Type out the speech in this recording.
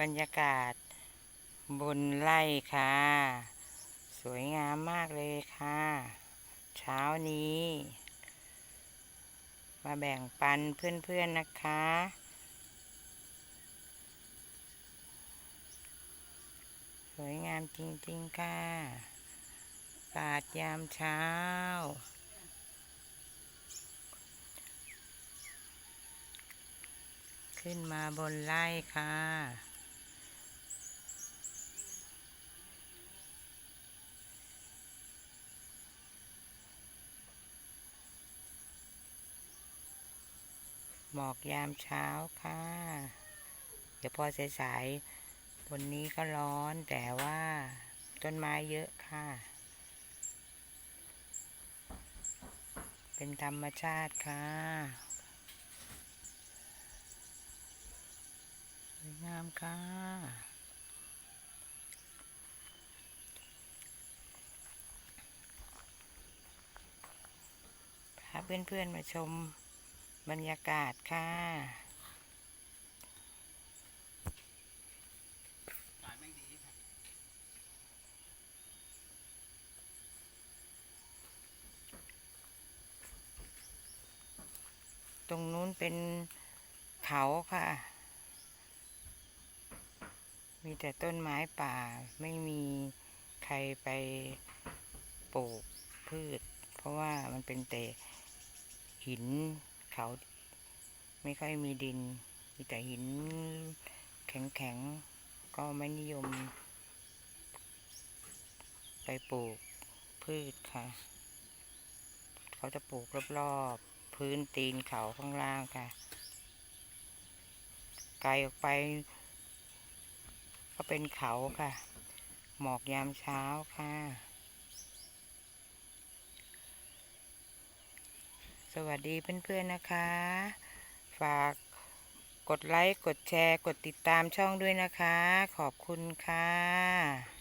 บรรยากาศ บนไร่ค่ะ สวยงามมากเลยค่ะ เช้านี้ มาแบ่งปันเพื่อนๆนะคะ สวยงามจริงๆค่ะอากาศยามเช้าขึ้นมาบนไร่ค่ะ หมอกยามเช้าค่ะ เดี๋ยวพอสายๆบนนี้ก็ร้อนแต่ว่าต้นไม้เยอะค่ะ เป็นธรรมชาติค่ะสวยงามค่ะพาเพื่อนๆมาชม บรรยากาศค่ะตรงนู้นเป็นเขาค่ะ มีแต่ต้นไม้ป่า ไม่มีใครไปปลูกพืช เพราะว่ามันเป็นแต่หิน เขา ไม่ค่อยมีดิน มีแต่หินแข็งๆ ก็ไม่นิยม ไปปลูกพืชค่ะ เขาจะปลูกรอบๆ พื้นตีนเขาข้างล่างค่ะ ไกลออกไป ก็เป็นเขาค่ะ หมอกยามเช้าค่ะ วัสดีเพื่อนๆนะคะ ฝากกดไลค์ กดแชร์ กดติดตามช่องด้วยนะคะ ขอบคุณค่ะ